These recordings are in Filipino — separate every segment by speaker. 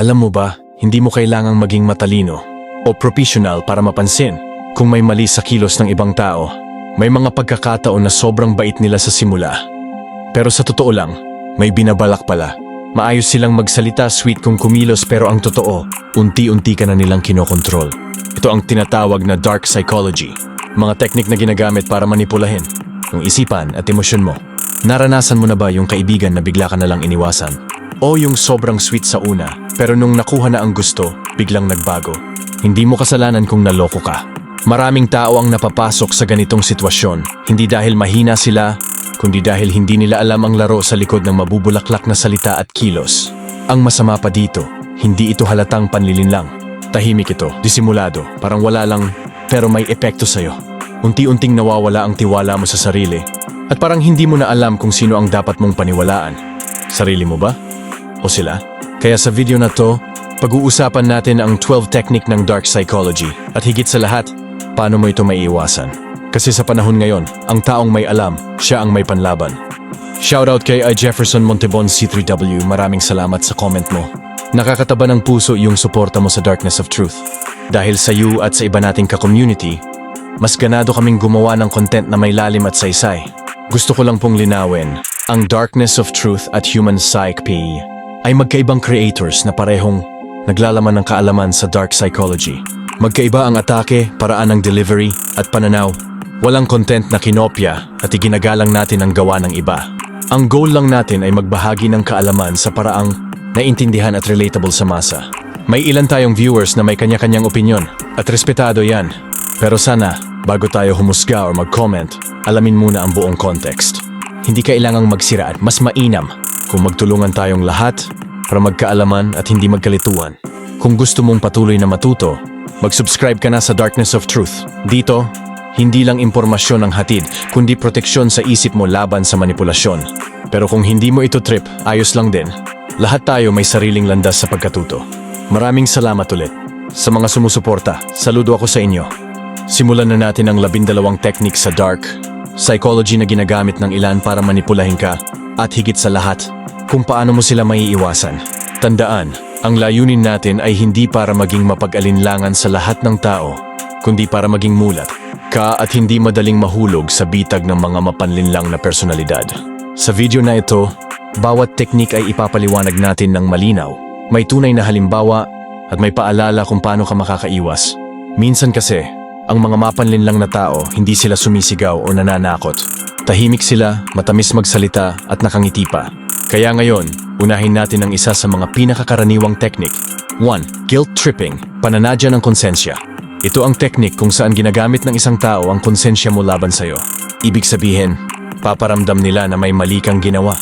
Speaker 1: Alam mo ba, hindi mo kailangang maging matalino o professional para mapansin kung may mali sa kilos ng ibang tao. May mga pagkakataon na sobrang bait nila sa simula. Pero sa totoo lang, may binabalak pala. Maayos silang magsalita, sweet kung kumilos pero ang totoo, unti-unti ka na nilang kinokontrol. Ito ang tinatawag na dark psychology. Mga teknik na ginagamit para manipulahin yung isipan at emosyon mo. Naranasan mo na ba yung kaibigan na bigla ka na lang iniwasan? O yung sobrang sweet sa una, pero nung nakuha na ang gusto, biglang nagbago? Hindi mo kasalanan kung naloko ka. Maraming tao ang napapasok sa ganitong sitwasyon, hindi dahil mahina sila, kundi dahil hindi nila alam ang laro sa likod ng mabubulaklak na salita at kilos. Ang masama pa dito, hindi ito halatang panlilin lang. Tahimik ito, disimulado, parang wala lang, pero may epekto sa'yo. Unti-unting nawawala ang tiwala mo sa sarili, at parang hindi mo na alam kung sino ang dapat mong paniwalaan. Sarili mo ba? O sila? Kaya sa video na to, pag-uusapan natin ang 12 technique ng dark psychology at higit sa lahat, paano mo ito maiiwasan. Kasi sa panahon ngayon, ang taong may alam, siya ang may panlaban. Shoutout kay I. Jefferson Montebon C3W, maraming salamat sa comment mo. Nakakataba ng puso yung suporta mo sa Darkness of Truth. Dahil sa iyo at sa iba nating ka-community, mas ganado kaming gumawa ng content na may lalim at saysay. Gusto ko lang pong linawin, ang Darkness of Truth at Human Psych P ay magkaibang creators na parehong naglalaman ng kaalaman sa dark psychology. Magkaiba ang atake, paraan ng delivery, at pananaw. Walang content na kinopya at iginagalang natin ang gawa ng iba. Ang goal lang natin ay magbahagi ng kaalaman sa paraang naintindihan at relatable sa masa. May ilan tayong viewers na may kanya-kanyang opinion at respetado yan. Pero sana, bago tayo humusga o mag-comment, alamin muna ang buong context. Hindi kailangang magsira at mas mainam kung magtulungan tayong lahat para magkaalaman at hindi magkalituan. Kung gusto mong patuloy na matuto, mag-subscribe ka na sa Darkness of Truth. Dito, hindi lang impormasyon ang hatid, kundi proteksyon sa isip mo laban sa manipulasyon. Pero kung hindi mo ito trip, ayos lang din. Lahat tayo may sariling landas sa pagkatuto. Maraming salamat ulit. Sa mga sumusuporta, saludo ako sa inyo. Simulan na natin ang labindalawang technique sa dark, psychology na ginagamit ng ilan para manipulahin ka, at higit sa lahat, kung paano mo sila maiiwasan. Tandaan, ang layunin natin ay hindi para maging mapag-alinlangan sa lahat ng tao, kundi para maging mulat, ka at hindi madaling mahulog sa bitag ng mga mapanlinlang na personalidad. Sa video na ito, bawat teknik ay ipapaliwanag natin ng malinaw, may tunay na halimbawa at may paalala kung paano ka makakaiwas. Minsan kasi, ang mga mapanlinlang na tao hindi sila sumisigaw o nananakot. Tahimik sila, matamis magsalita at nakangiti pa. Kaya ngayon, unahin natin ang isa sa mga pinakakaraniwang teknik. 1. Guilt tripping, pananadya ng konsensya. Ito ang teknik kung saan ginagamit ng isang tao ang konsensya mo laban sa'yo. Ibig sabihin, paparamdam nila na may mali kang ginawa.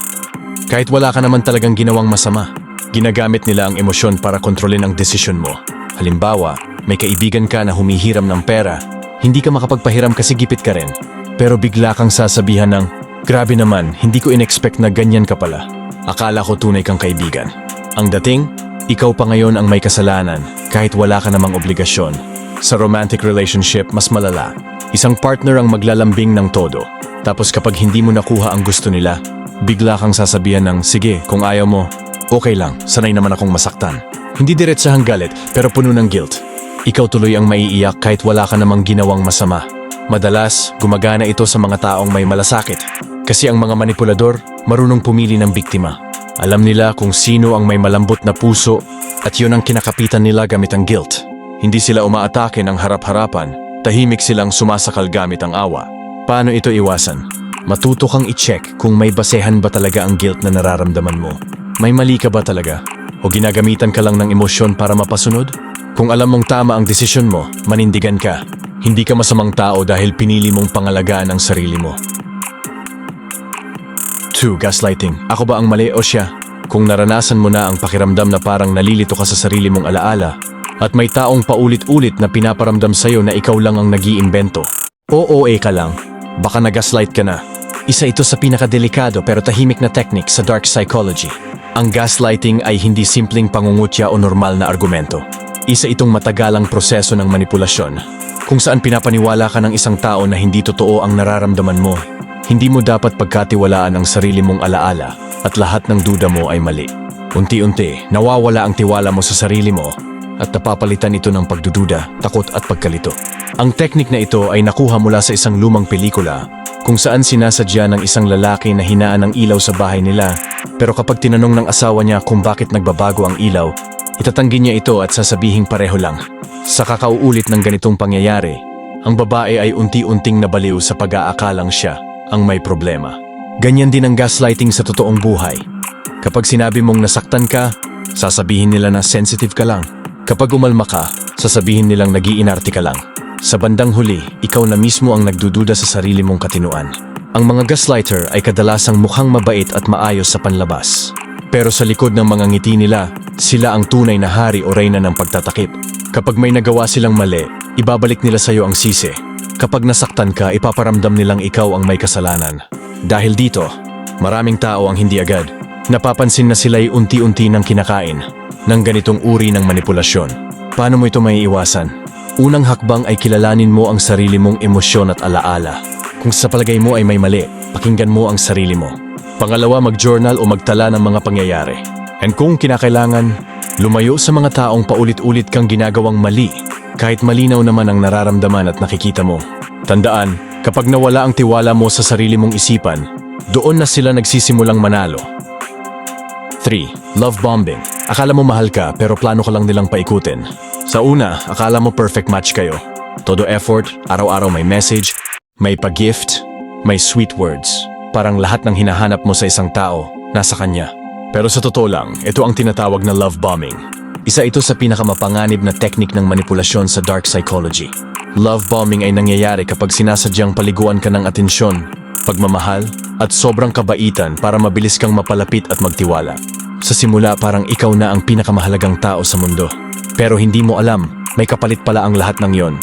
Speaker 1: Kahit wala ka naman talagang ginawang masama, ginagamit nila ang emosyon para kontrolin ang desisyon mo. Halimbawa, may kaibigan ka na humihiram ng pera, hindi ka makapagpahiram kasi gipit ka rin. Pero bigla kang sasabihan ng, Grabe naman, hindi ko inexpect na ganyan ka pala. Akala ko tunay kang kaibigan. Ang dating, ikaw pa ngayon ang may kasalanan kahit wala ka namang obligasyon. Sa romantic relationship, mas malala. Isang partner ang maglalambing ng todo. Tapos kapag hindi mo nakuha ang gusto nila, bigla kang sasabihan ng, sige, kung ayaw mo, okay lang, sanay naman akong masaktan. Hindi diretsahang galit, pero puno ng guilt. Ikaw tuloy ang maiiyak kahit wala ka namang ginawang masama. Madalas, gumagana ito sa mga taong may malasakit. Kasi ang mga manipulador, marunong pumili ng biktima. Alam nila kung sino ang may malambot na puso at yun ang kinakapitan nila gamit ang guilt. Hindi sila umaatake ng harap-harapan, tahimik silang sumasakal gamit ang awa. Paano ito iwasan? Matuto kang i-check kung may basehan ba talaga ang guilt na nararamdaman mo. May mali ka ba talaga? O ginagamitan ka lang ng emosyon para mapasunod? Kung alam mong tama ang desisyon mo, manindigan ka. Hindi ka masamang tao dahil pinili mong pangalagaan ang sarili mo. 2. Gaslighting. Ako ba ang mali o siya? Kung naranasan mo na ang pakiramdam na parang nalilito ka sa sarili mong alaala at may taong paulit-ulit na pinaparamdam sa'yo na ikaw lang ang nag-iimbento. O OA ka lang. Baka na-gaslight ka na. Isa ito sa pinakadelikado pero tahimik na technique sa dark psychology. Ang gaslighting ay hindi simpleng pangungutya o normal na argumento. Isa itong matagalang proseso ng manipulasyon kung saan pinapaniwala ka ng isang tao na hindi totoo ang nararamdaman mo hindi mo dapat pagkatiwalaan ang sarili mong alaala at lahat ng duda mo ay mali. Unti-unti, nawawala ang tiwala mo sa sarili mo at napapalitan ito ng pagdududa, takot at pagkalito. Ang teknik na ito ay nakuha mula sa isang lumang pelikula kung saan sinasadya ng isang lalaki na hinaan ng ilaw sa bahay nila pero kapag tinanong ng asawa niya kung bakit nagbabago ang ilaw, itatanggi niya ito at sasabihing pareho lang. Sa kakauulit ng ganitong pangyayari, ang babae ay unti-unting nabaliw sa pag-aakalang siya ang may problema. Ganyan din ang gaslighting sa totoong buhay. Kapag sinabi mong nasaktan ka, sasabihin nila na sensitive ka lang. Kapag umalma ka, sasabihin nilang nagiinarte ka lang. Sa bandang huli, ikaw na mismo ang nagdududa sa sarili mong katinuan. Ang mga gaslighter ay kadalasang mukhang mabait at maayos sa panlabas. Pero sa likod ng mga ngiti nila, sila ang tunay na hari o reyna ng pagtatakip. Kapag may nagawa silang mali, ibabalik nila sa iyo ang sisi. Kapag nasaktan ka, ipaparamdam nilang ikaw ang may kasalanan. Dahil dito, maraming tao ang hindi agad. Napapansin na sila'y unti-unti ng kinakain ng ganitong uri ng manipulasyon. Paano mo ito maiiwasan? Unang hakbang ay kilalanin mo ang sarili mong emosyon at alaala. Kung sa palagay mo ay may mali, pakinggan mo ang sarili mo. Pangalawa, mag-journal o magtala ng mga pangyayari. And kung kinakailangan, lumayo sa mga taong paulit-ulit kang ginagawang mali, kahit malinaw naman ang nararamdaman at nakikita mo. Tandaan, kapag nawala ang tiwala mo sa sarili mong isipan, doon na sila nagsisimulang manalo. 3. Love bombing. Akala mo mahal ka pero plano ka lang nilang paikutin. Sa una, akala mo perfect match kayo. Todo effort, araw-araw may message, may pa-gift, may sweet words. Parang lahat ng hinahanap mo sa isang tao, nasa kanya. Pero sa totoo lang, ito ang tinatawag na love bombing. Isa ito sa pinakamapanganib na teknik ng manipulasyon sa dark psychology. Love bombing ay nangyayari kapag sinasadyang paliguan ka ng atensyon, pagmamahal, at sobrang kabaitan para mabilis kang mapalapit at magtiwala. Sa simula parang ikaw na ang pinakamahalagang tao sa mundo. Pero hindi mo alam, may kapalit pala ang lahat ng yon.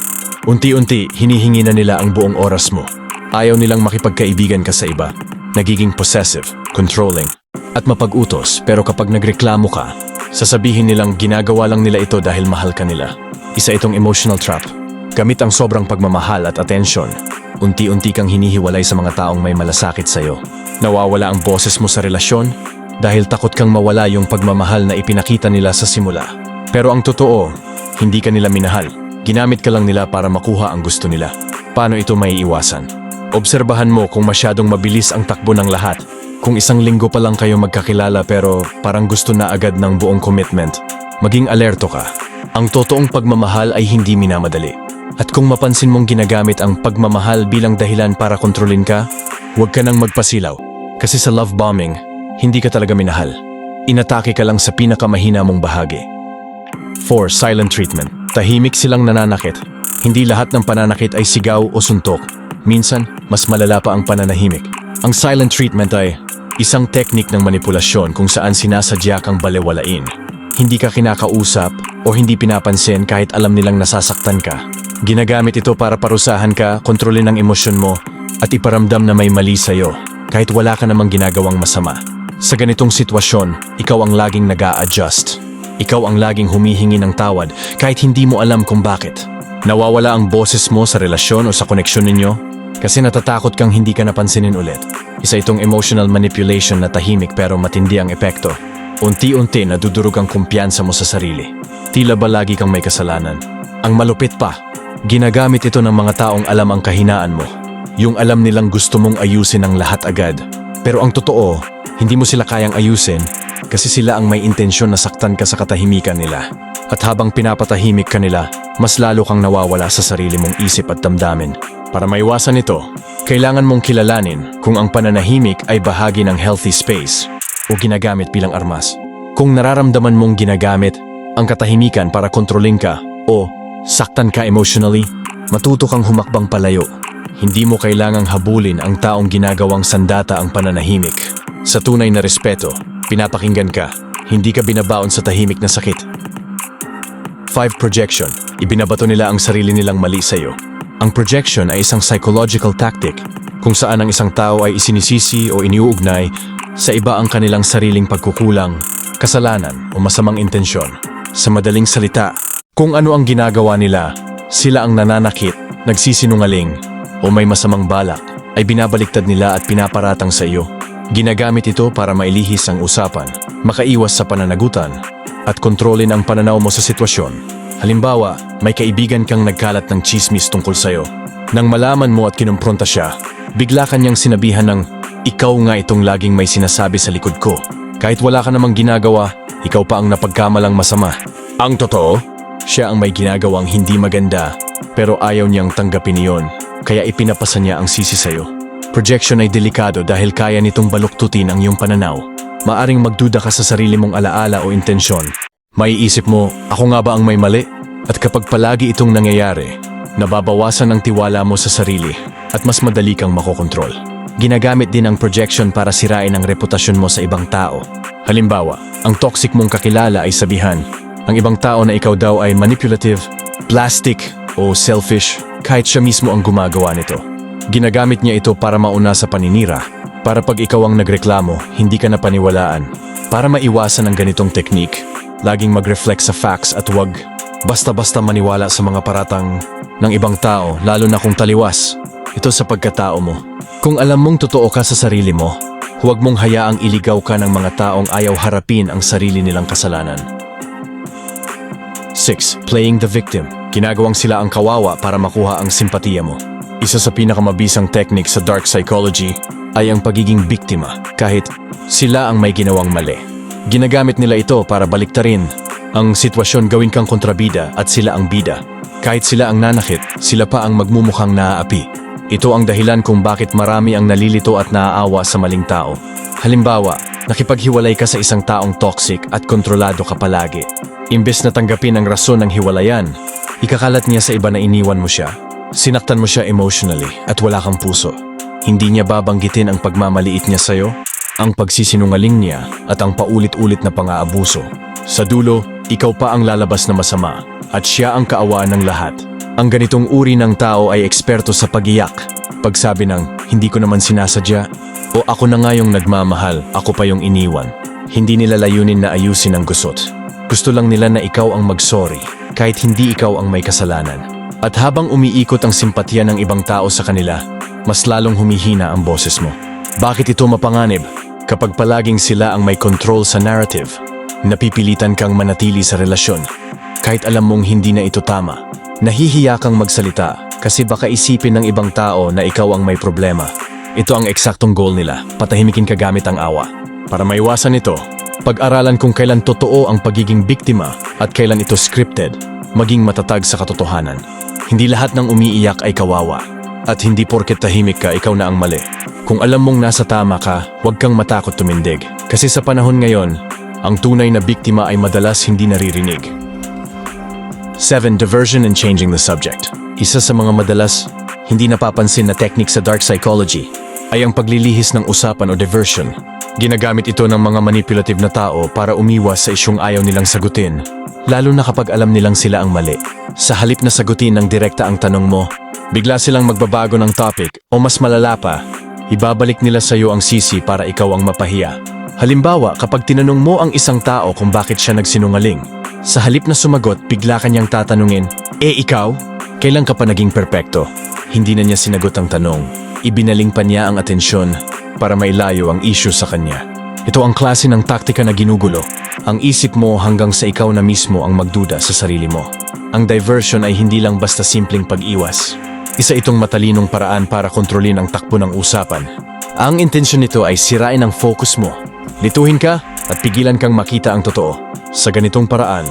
Speaker 1: Unti-unti, hinihingi na nila ang buong oras mo. Ayaw nilang makipagkaibigan ka sa iba. Nagiging possessive, controlling, at mapag-utos pero kapag nagreklamo ka, sasabihin nilang ginagawa lang nila ito dahil mahal ka nila. Isa itong emotional trap. Gamit ang sobrang pagmamahal at atensyon, unti-unti kang hinihiwalay sa mga taong may malasakit sa'yo. Nawawala ang boses mo sa relasyon dahil takot kang mawala yung pagmamahal na ipinakita nila sa simula. Pero ang totoo, hindi ka nila minahal. Ginamit ka lang nila para makuha ang gusto nila. Paano ito maiiwasan? Obserbahan mo kung masyadong mabilis ang takbo ng lahat. Kung isang linggo pa lang kayo magkakilala pero parang gusto na agad ng buong commitment, maging alerto ka. Ang totoong pagmamahal ay hindi minamadali. At kung mapansin mong ginagamit ang pagmamahal bilang dahilan para kontrolin ka, huwag ka nang magpasilaw. Kasi sa love bombing, hindi ka talaga minahal. Inatake ka lang sa pinakamahina mong bahagi. 4. Silent treatment. Tahimik silang nananakit. Hindi lahat ng pananakit ay sigaw o suntok. Minsan, mas malala pa ang pananahimik. Ang silent treatment ay isang teknik ng manipulasyon kung saan sinasadya kang balewalain. Hindi ka kinakausap o hindi pinapansin kahit alam nilang nasasaktan ka. Ginagamit ito para parusahan ka, kontrolin ang emosyon mo, at iparamdam na may mali sa'yo kahit wala ka namang ginagawang masama. Sa ganitong sitwasyon, ikaw ang laging nag adjust Ikaw ang laging humihingi ng tawad kahit hindi mo alam kung bakit. Nawawala ang boses mo sa relasyon o sa koneksyon ninyo kasi natatakot kang hindi ka napansinin ulit. Isa itong emotional manipulation na tahimik pero matindi ang epekto. Unti-unti nadudurog ang kumpiyansa mo sa sarili. Tila ba lagi kang may kasalanan? Ang malupit pa, ginagamit ito ng mga taong alam ang kahinaan mo. Yung alam nilang gusto mong ayusin ang lahat agad. Pero ang totoo, hindi mo sila kayang ayusin kasi sila ang may intensyon na saktan ka sa katahimikan nila. At habang pinapatahimik ka nila, mas lalo kang nawawala sa sarili mong isip at damdamin. Para maiwasan ito, kailangan mong kilalanin kung ang pananahimik ay bahagi ng healthy space o ginagamit bilang armas. Kung nararamdaman mong ginagamit ang katahimikan para kontroling ka o saktan ka emotionally, matuto kang humakbang palayo. Hindi mo kailangang habulin ang taong ginagawang sandata ang pananahimik. Sa tunay na respeto, pinapakinggan ka, hindi ka binabaon sa tahimik na sakit. 5. Projection. Ibinabato nila ang sarili nilang mali sa iyo. Ang projection ay isang psychological tactic kung saan ang isang tao ay isinisisi o iniuugnay sa iba ang kanilang sariling pagkukulang, kasalanan o masamang intensyon. Sa madaling salita, kung ano ang ginagawa nila, sila ang nananakit, nagsisinungaling o may masamang balak ay binabaliktad nila at pinaparatang sa iyo. Ginagamit ito para mailihis ang usapan makaiwas sa pananagutan, at kontrolin ang pananaw mo sa sitwasyon. Halimbawa, may kaibigan kang nagkalat ng chismis tungkol sa'yo. Nang malaman mo at kinumpronta siya, bigla kanyang sinabihan ng, ikaw nga itong laging may sinasabi sa likod ko. Kahit wala ka namang ginagawa, ikaw pa ang napagkamalang masama. Ang totoo, siya ang may ginagawang hindi maganda, pero ayaw niyang tanggapin iyon, kaya ipinapasa niya ang sisi sa'yo. Projection ay delikado dahil kaya nitong baluktutin ang iyong pananaw. Maaring magduda ka sa sarili mong alaala o intensyon. Maiisip mo, ako nga ba ang may mali? At kapag palagi itong nangyayari, nababawasan ang tiwala mo sa sarili at mas madali kang makokontrol. Ginagamit din ang projection para sirain ang reputasyon mo sa ibang tao. Halimbawa, ang toxic mong kakilala ay sabihan, ang ibang tao na ikaw daw ay manipulative, plastic o selfish kahit siya mismo ang gumagawa nito. Ginagamit niya ito para mauna sa paninira, para pag ikaw ang nagreklamo, hindi ka na paniwalaan. Para maiwasan ang ganitong teknik, laging mag-reflect sa facts at wag basta-basta maniwala sa mga paratang ng ibang tao, lalo na kung taliwas. Ito sa pagkatao mo. Kung alam mong totoo ka sa sarili mo, huwag mong hayaang iligaw ka ng mga taong ayaw harapin ang sarili nilang kasalanan. 6. Playing the victim. Ginagawang sila ang kawawa para makuha ang simpatiya mo. Isa sa pinakamabisang technique sa dark psychology ay ang pagiging biktima kahit sila ang may ginawang mali. Ginagamit nila ito para baliktarin ang sitwasyon gawin kang kontrabida at sila ang bida. Kahit sila ang nanakit, sila pa ang magmumukhang naaapi. Ito ang dahilan kung bakit marami ang nalilito at naaawa sa maling tao. Halimbawa, nakipaghiwalay ka sa isang taong toxic at kontrolado ka palagi. Imbes na tanggapin ang rason ng hiwalayan, ikakalat niya sa iba na iniwan mo siya. Sinaktan mo siya emotionally at wala kang puso. Hindi niya babanggitin ang pagmamaliit niya sa'yo, ang pagsisinungaling niya at ang paulit-ulit na pang-aabuso. Sa dulo, ikaw pa ang lalabas na masama at siya ang kaawaan ng lahat. Ang ganitong uri ng tao ay eksperto sa pagiyak. Pagsabi ng, hindi ko naman sinasadya, o ako na nga yung nagmamahal, ako pa yung iniwan. Hindi nila layunin na ayusin ang gusot. Gusto lang nila na ikaw ang magsorry, kahit hindi ikaw ang may kasalanan. At habang umiikot ang simpatya ng ibang tao sa kanila, mas lalong humihina ang boses mo. Bakit ito mapanganib? Kapag palaging sila ang may control sa narrative, napipilitan kang manatili sa relasyon. Kahit alam mong hindi na ito tama, nahihiya kang magsalita kasi baka isipin ng ibang tao na ikaw ang may problema. Ito ang eksaktong goal nila, patahimikin ka gamit ang awa. Para maiwasan ito, pag-aralan kung kailan totoo ang pagiging biktima at kailan ito scripted, maging matatag sa katotohanan. Hindi lahat ng umiiyak ay kawawa. At hindi porket tahimik ka, ikaw na ang mali. Kung alam mong nasa tama ka, huwag kang matakot tumindig. Kasi sa panahon ngayon, ang tunay na biktima ay madalas hindi naririnig. 7. Diversion and changing the subject. Isa sa mga madalas hindi napapansin na technique sa dark psychology ay ang paglilihis ng usapan o diversion. Ginagamit ito ng mga manipulative na tao para umiwas sa isyong ayaw nilang sagutin, lalo na kapag alam nilang sila ang mali. Sa halip na sagutin ng direkta ang tanong mo, bigla silang magbabago ng topic o mas malala pa, ibabalik nila sa iyo ang sisi para ikaw ang mapahiya. Halimbawa, kapag tinanong mo ang isang tao kung bakit siya nagsinungaling, sa halip na sumagot, bigla kanyang tatanungin, Eh ikaw? Kailan ka pa naging perpekto? Hindi na niya sinagot ang tanong. Ibinaling pa niya ang atensyon para mailayo ang issue sa kanya. Ito ang klase ng taktika na ginugulo. Ang isip mo hanggang sa ikaw na mismo ang magduda sa sarili mo. Ang diversion ay hindi lang basta simpleng pag-iwas. Isa itong matalinong paraan para kontrolin ang takbo ng usapan. Ang intensyon nito ay sirain ang focus mo. Lituhin ka at pigilan kang makita ang totoo. Sa ganitong paraan,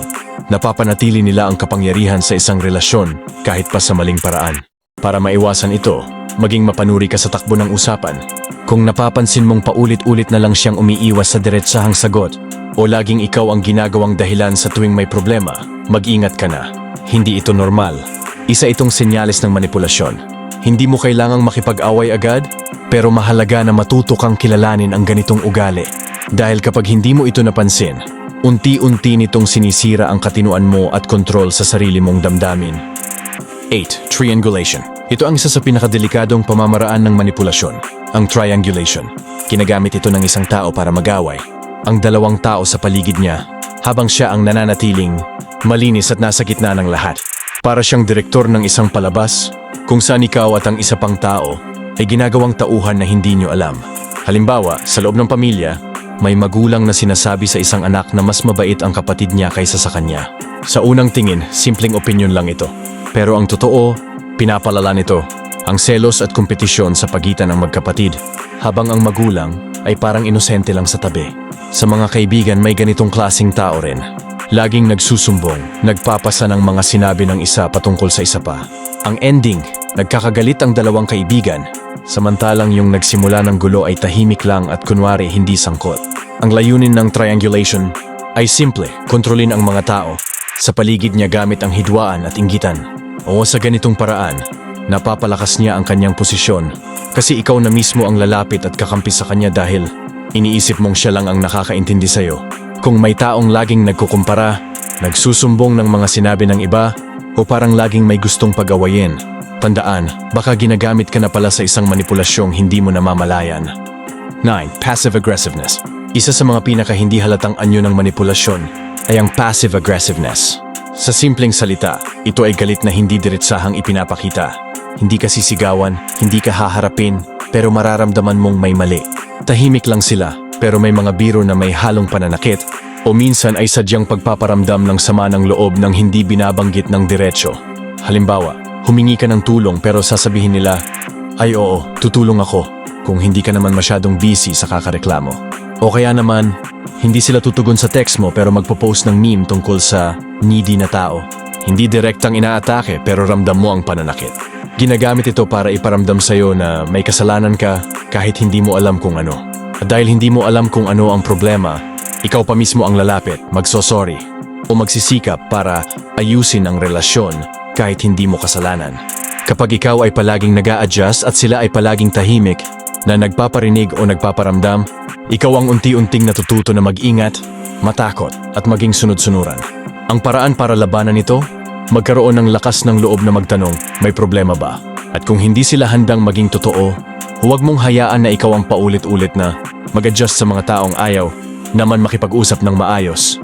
Speaker 1: napapanatili nila ang kapangyarihan sa isang relasyon kahit pa sa maling paraan. Para maiwasan ito, maging mapanuri ka sa takbo ng usapan. Kung napapansin mong paulit-ulit na lang siyang umiiwas sa diretsahang sagot o laging ikaw ang ginagawang dahilan sa tuwing may problema, mag-ingat ka na. Hindi ito normal. Isa itong senyales ng manipulasyon. Hindi mo kailangang makipag-away agad, pero mahalaga na matuto kang kilalanin ang ganitong ugali. Dahil kapag hindi mo ito napansin, unti-unti nitong sinisira ang katinuan mo at kontrol sa sarili mong damdamin. 8. Triangulation. Ito ang isa sa pinakadelikadong pamamaraan ng manipulasyon, ang triangulation. Ginagamit ito ng isang tao para magaway. Ang dalawang tao sa paligid niya, habang siya ang nananatiling malinis at nasa gitna ng lahat. Para siyang direktor ng isang palabas, kung saan ikaw at ang isa pang tao ay ginagawang tauhan na hindi nyo alam. Halimbawa, sa loob ng pamilya, may magulang na sinasabi sa isang anak na mas mabait ang kapatid niya kaysa sa kanya. Sa unang tingin, simpleng opinion lang ito. Pero ang totoo, pinapalala nito ang selos at kompetisyon sa pagitan ng magkapatid, habang ang magulang ay parang inosente lang sa tabi. Sa mga kaibigan may ganitong klasing tao rin. Laging nagsusumbong, nagpapasa ng mga sinabi ng isa patungkol sa isa pa. Ang ending, nagkakagalit ang dalawang kaibigan, samantalang yung nagsimula ng gulo ay tahimik lang at kunwari hindi sangkot. Ang layunin ng triangulation ay simple, kontrolin ang mga tao. Sa paligid niya gamit ang hidwaan at inggitan. O sa ganitong paraan, napapalakas niya ang kanyang posisyon kasi ikaw na mismo ang lalapit at kakampi sa kanya dahil iniisip mong siya lang ang nakakaintindi sa'yo. Kung may taong laging nagkukumpara, nagsusumbong ng mga sinabi ng iba, o parang laging may gustong pag-awayin, tandaan, baka ginagamit ka na pala sa isang manipulasyong hindi mo namamalayan. 9. Passive aggressiveness. Isa sa mga pinaka hindi halatang anyo ng manipulasyon ay ang passive aggressiveness. Sa simpleng salita, ito ay galit na hindi diretsahang ipinapakita. Hindi ka sisigawan, hindi ka haharapin, pero mararamdaman mong may mali. Tahimik lang sila, pero may mga biro na may halong pananakit o minsan ay sadyang pagpaparamdam ng sama ng loob ng hindi binabanggit ng diretsyo. Halimbawa, humingi ka ng tulong pero sasabihin nila, ay oo, tutulong ako kung hindi ka naman masyadong busy sa kakareklamo. O kaya naman, hindi sila tutugon sa text mo pero magpo-post ng meme tungkol sa needy na tao. Hindi direktang inaatake pero ramdam mo ang pananakit. Ginagamit ito para iparamdam sa'yo na may kasalanan ka kahit hindi mo alam kung ano. At dahil hindi mo alam kung ano ang problema, ikaw pa mismo ang lalapit, magsosorry, o magsisikap para ayusin ang relasyon kahit hindi mo kasalanan. Kapag ikaw ay palaging nag adjust at sila ay palaging tahimik, na nagpaparinig o nagpaparamdam, ikaw ang unti-unting natututo na mag-ingat, matakot at maging sunod-sunuran. Ang paraan para labanan ito, magkaroon ng lakas ng loob na magtanong, may problema ba? At kung hindi sila handang maging totoo, huwag mong hayaan na ikaw ang paulit-ulit na mag-adjust sa mga taong ayaw naman makipag-usap ng maayos.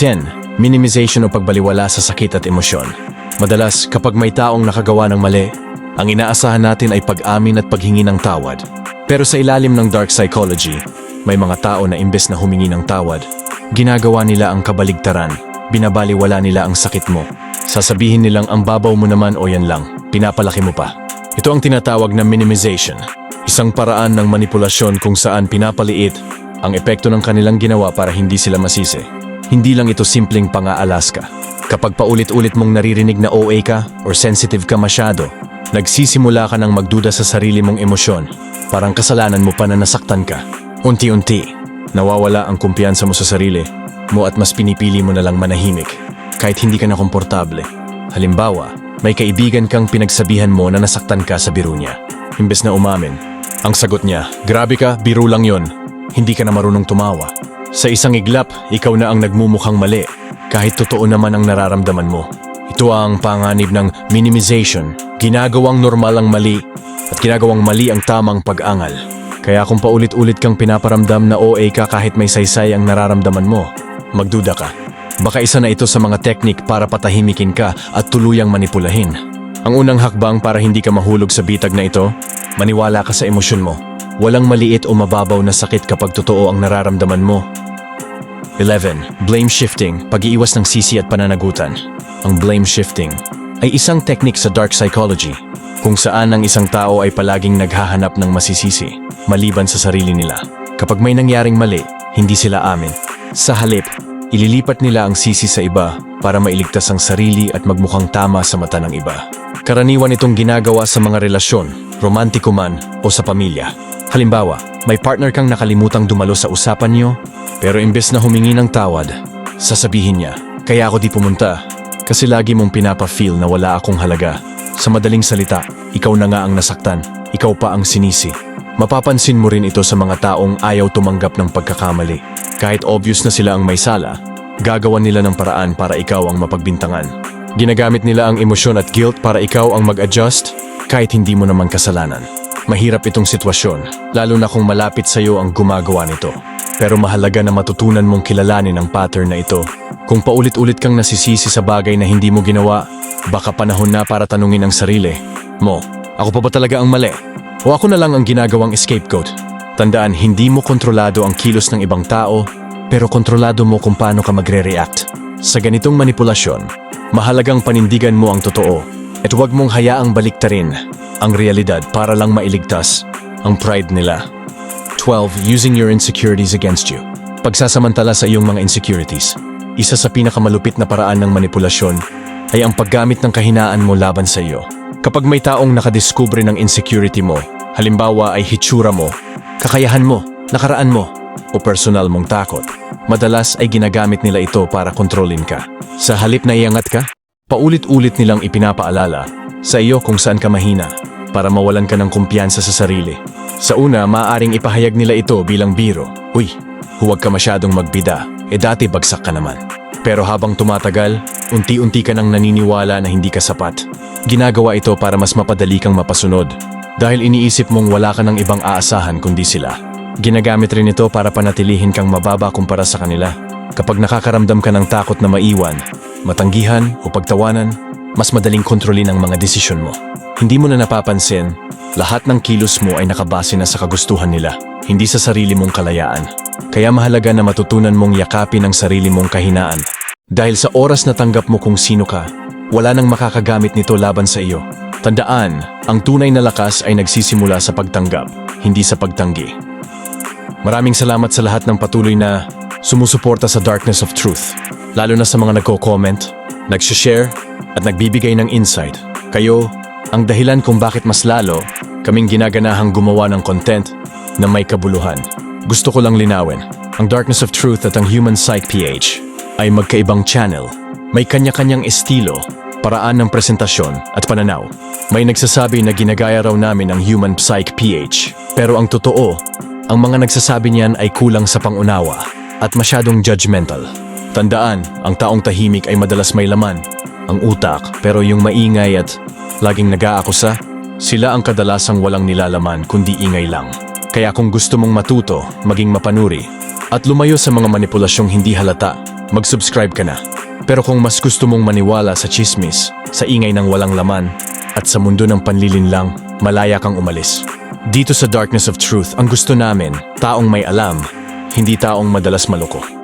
Speaker 1: 10. Minimization o pagbaliwala sa sakit at emosyon. Madalas, kapag may taong nakagawa ng mali, ang inaasahan natin ay pag-amin at paghingi ng tawad. Pero sa ilalim ng dark psychology, may mga tao na imbes na humingi ng tawad, ginagawa nila ang kabaligtaran, binabaliwala nila ang sakit mo. Sasabihin nilang ang babaw mo naman o yan lang, pinapalaki mo pa. Ito ang tinatawag na minimization, isang paraan ng manipulasyon kung saan pinapaliit ang epekto ng kanilang ginawa para hindi sila masisi. Hindi lang ito simpleng pang-aalas ka. Kapag paulit-ulit mong naririnig na OA ka or sensitive ka masyado, nagsisimula ka ng magduda sa sarili mong emosyon. Parang kasalanan mo pa na nasaktan ka. Unti-unti, nawawala ang kumpiyansa mo sa sarili mo at mas pinipili mo na lang manahimik kahit hindi ka na komportable. Halimbawa, may kaibigan kang pinagsabihan mo na nasaktan ka sa biro niya. Imbes na umamin, ang sagot niya, grabe ka, biro lang yon. Hindi ka na marunong tumawa. Sa isang iglap, ikaw na ang nagmumukhang mali, kahit totoo naman ang nararamdaman mo. Ito ang panganib ng minimization, ginagawang normal ang mali, at ginagawang mali ang tamang pag-angal. Kaya kung paulit-ulit kang pinaparamdam na OA ka kahit may saysay ang nararamdaman mo, magduda ka. Baka isa na ito sa mga teknik para patahimikin ka at tuluyang manipulahin. Ang unang hakbang para hindi ka mahulog sa bitag na ito, maniwala ka sa emosyon mo. Walang maliit o mababaw na sakit kapag totoo ang nararamdaman mo. 11. Blame shifting, pag-iiwas ng sisi at pananagutan. Ang blame shifting ay isang teknik sa dark psychology kung saan ang isang tao ay palaging naghahanap ng masisisi maliban sa sarili nila. Kapag may nangyaring mali, hindi sila amin. Sa halip, ililipat nila ang sisi sa iba para mailigtas ang sarili at magmukhang tama sa mata ng iba. Karaniwan itong ginagawa sa mga relasyon, romantiko man o sa pamilya. Halimbawa, may partner kang nakalimutang dumalo sa usapan niyo, pero imbes na humingi ng tawad, sasabihin niya, kaya ako di pumunta kasi lagi mong pinapa-feel na wala akong halaga. Sa madaling salita, ikaw na nga ang nasaktan, ikaw pa ang sinisi. Mapapansin mo rin ito sa mga taong ayaw tumanggap ng pagkakamali. Kahit obvious na sila ang may sala, gagawan nila ng paraan para ikaw ang mapagbintangan. Ginagamit nila ang emosyon at guilt para ikaw ang mag-adjust kahit hindi mo naman kasalanan. Mahirap itong sitwasyon, lalo na kung malapit sa iyo ang gumagawa nito. Pero mahalaga na matutunan mong kilalanin ang pattern na ito. Kung paulit-ulit kang nasisisi sa bagay na hindi mo ginawa, baka panahon na para tanungin ang sarili. Mo, ako pa ba talaga ang mali? O ako na lang ang ginagawang scapegoat? Tandaan, hindi mo kontrolado ang kilos ng ibang tao, pero kontrolado mo kung paano ka magre-react. Sa ganitong manipulasyon, mahalagang panindigan mo ang totoo at huwag mong hayaang baliktarin ang realidad para lang mailigtas ang pride nila. 12. Using your insecurities against you. Pagsasamantala sa iyong mga insecurities. Isa sa pinakamalupit na paraan ng manipulasyon ay ang paggamit ng kahinaan mo laban sa iyo. Kapag may taong nakadiskubre ng insecurity mo, halimbawa ay hitsura mo, kakayahan mo, nakaraan mo, o personal mong takot, madalas ay ginagamit nila ito para kontrolin ka. Sa halip na iangat ka, paulit-ulit nilang ipinapaalala sa iyo kung saan ka mahina para mawalan ka ng kumpiyansa sa sarili. Sa una, maaaring ipahayag nila ito bilang biro. Uy, huwag ka masyadong magbida, e dati bagsak ka naman. Pero habang tumatagal, unti-unti ka nang naniniwala na hindi ka sapat. Ginagawa ito para mas mapadali kang mapasunod dahil iniisip mong wala ka ng ibang aasahan kundi sila. Ginagamit rin ito para panatilihin kang mababa kumpara sa kanila. Kapag nakakaramdam ka ng takot na maiwan, matanggihan o pagtawanan, mas madaling kontrolin ang mga desisyon mo. Hindi mo na napapansin, lahat ng kilos mo ay nakabase na sa kagustuhan nila, hindi sa sarili mong kalayaan. Kaya mahalaga na matutunan mong yakapin ang sarili mong kahinaan. Dahil sa oras na tanggap mo kung sino ka, wala nang makakagamit nito laban sa iyo. Tandaan, ang tunay na lakas ay nagsisimula sa pagtanggap, hindi sa pagtanggi. Maraming salamat sa lahat ng patuloy na sumusuporta sa Darkness of Truth. Lalo na sa mga nagko-comment, nagsishare, at nagbibigay ng insight. Kayo, ang dahilan kung bakit mas lalo kaming ginaganahang gumawa ng content na may kabuluhan. Gusto ko lang linawin, ang Darkness of Truth at ang Human Psych PH ay magkaibang channel. May kanya-kanyang estilo, paraan ng presentasyon at pananaw. May nagsasabi na ginagaya raw namin ang Human Psych PH. Pero ang totoo, ang mga nagsasabi niyan ay kulang sa pangunawa at masyadong judgmental. Tandaan, ang taong tahimik ay madalas may laman, ang utak, pero yung maingay at laging nag-aakusa, sila ang kadalasang walang nilalaman kundi ingay lang. Kaya kung gusto mong matuto, maging mapanuri, at lumayo sa mga manipulasyong hindi halata, mag-subscribe ka na. Pero kung mas gusto mong maniwala sa chismis, sa ingay ng walang laman, at sa mundo ng panlilinlang, malaya kang umalis. Dito sa Darkness of Truth, ang gusto namin, taong may alam, hindi taong madalas maloko.